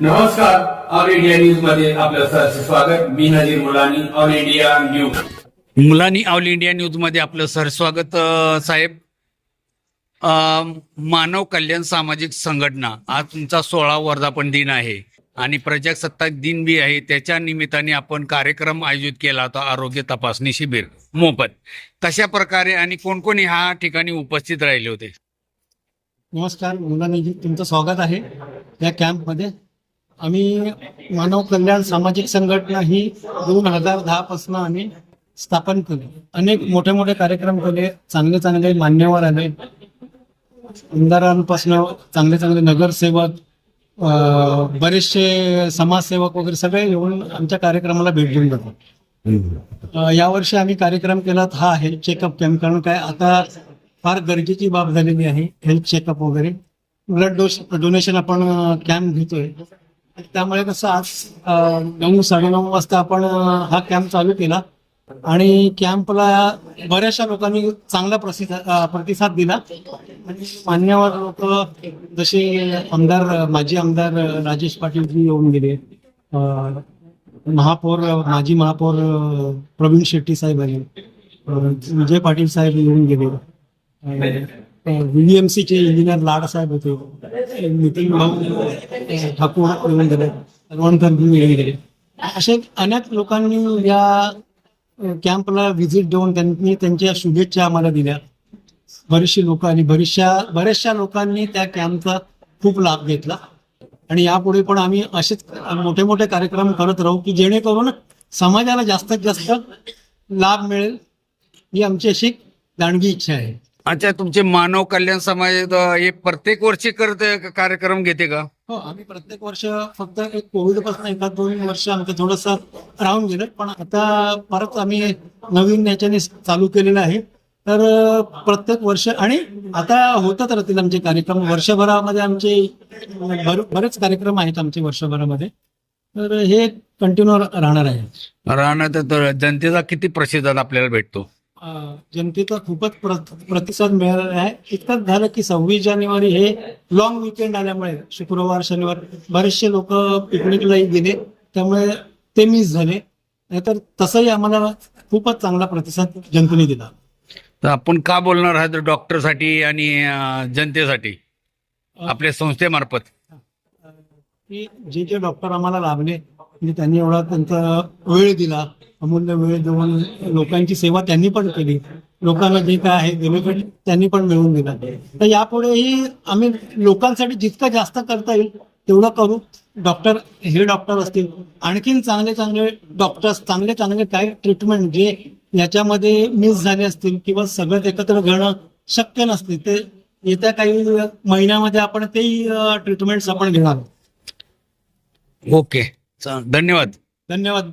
नमस्कार all India न्यूजमध्ये आपलं सहर्ष स्वागत. मी Nazir Mulani All India News Mulani All India न्यूजमध्ये आपलं सर स्वागत साहेब. मानव कल्याण सामाजिक संघटना आज तुमचा सोळा वर्धापन दिन आहे आणि प्रजासत्ताक दिन बी आहे. त्याच्या निमित्ताने आपण कार्यक्रम आयोजित केला होता आरोग्य तपासणी शिबिर मोफत. तशा प्रकारे आणि कोण कोण ह्या ठिकाणी उपस्थित राहिले होते? नमस्कार मुलांनी तुमचं स्वागत आहे. या कॅम्पमध्ये आम्ही मानव कल्याण सामाजिक संघटना ही दोन हजार दहा पासून आम्ही स्थापन केली. अनेक मोठे मोठे कार्यक्रम केले चांगले चांगले मान्यवर आले. आमदारांपासून चांगले चांगले नगरसेवक बरेचसे समाजसेवक वगैरे सगळे येऊन आमच्या कार्यक्रमाला भेट देऊन जातात. यावर्षी आम्ही कार्यक्रम केला हा हेल्थ चेकअप कॅम्प कारण काय आता फार गरजेची बाब झालेली आहे हेल्थ चेकअप वगैरे. ब्लड डोस डोनेशन आपण कॅम्प घेतोय. त्यामुळे कसं आज साडे नऊ साडेनऊ वाजता आपण हा कॅम्प चालू केला. आणि कॅम्पला बऱ्याचशा लोकांनी चांगला प्रतिसाद प्रतिसाद दिला. मान्यवर लोक जसे आमदार माजी आमदार राजेश पाटीलजी येऊन गेले. महापौर माजी महापौर प्रवीण शेट्टी साहेब आले. विजय पाटील साहेब येऊन गेले. व्हीएमसीचे इंजिनियर लाडासाहेब होते. नितीन भाऊ ठाकूर येऊन गेले येऊन गेले असे अनेक लोकांनी या कॅम्पला व्हिजिट देऊन त्यांनी त्यांच्या शुभेच्छा आम्हाला दिल्या. बरीचशी लोक आणि बरीचशा बऱ्याचशा लोकांनी त्या कॅम्पचा खूप लाभ घेतला. आणि यापुढे पण आम्ही असेच मोठे मोठे कार्यक्रम करत राहू की जेणेकरून समाजाला जास्तीत जास्त लाभ मिळेल ही आमची अशी दांडगी इच्छा आहे. अच्छा तुमचे मानव कल्याण समाज हे प्रत्येक वर्षी करत कार्यक्रम घेते का? हो आम्ही प्रत्येक वर्ष फक्त एक कोविडपासून एखाद दोन वर्ष आमचं थोडस राहून गेलं. पण आता परत आम्ही नवीन याच्याने चालू केलेलं आहे. तर प्रत्येक वर्ष आणि आता होतच राहतील आमचे कार्यक्रम. वर्षभरामध्ये आमचे बरेच कार्यक्रम आहेत आमचे वर्षभरामध्ये. तर हे कंटिन्यू राहणार आहे. राहणार तर जनतेचा किती प्रतिसाद आपल्याला भेटतो? जनतेचा खूपच प्र- प्रतिसाद मिळालेला आहे. इतकंच झालं की सव्वीस जानेवारी हे लॉंग विकेंड आल्यामुळे शुक्रवार शनिवार बरेचसे लोक पिकनिकलाही गेले. त्यामुळे ते मिस झाले. नाहीतर तसंही आम्हाला खूपच चांगला प्रतिसाद जनतेने दिला. तर आपण का बोलणार आहात डॉक्टरसाठी आणि जनतेसाठी? आपल्या संस्थेमार्फत. की जे जे डॉक्टर आम्हाला लाभले म्हणजे त्यांनी एवढा त्यांचा वेळ दिला अमूल्य वेळ देऊन लोकांची सेवा त्यांनी पण केली. लोकांना जे काय आहे बेनिफिट त्यांनी पण मिळवून दिला. तर यापुढेही आम्ही लोकांसाठी जितकं जास्त करता येईल तेवढं करू. डॉक्टर हे डॉक्टर असतील आणखीन चांगले चांगले डॉक्टर्स चांगले चांगले काय ट्रीटमेंट जे याच्यामध्ये मिस झाले असतील किंवा सगळं एकत्र घेणं शक्य नसते ते येत्या काही महिन्यामध्ये आपण तेही ट्रीटमेंट्स आपण घेणार. ओके. धन्यवाद. धन्यवाद.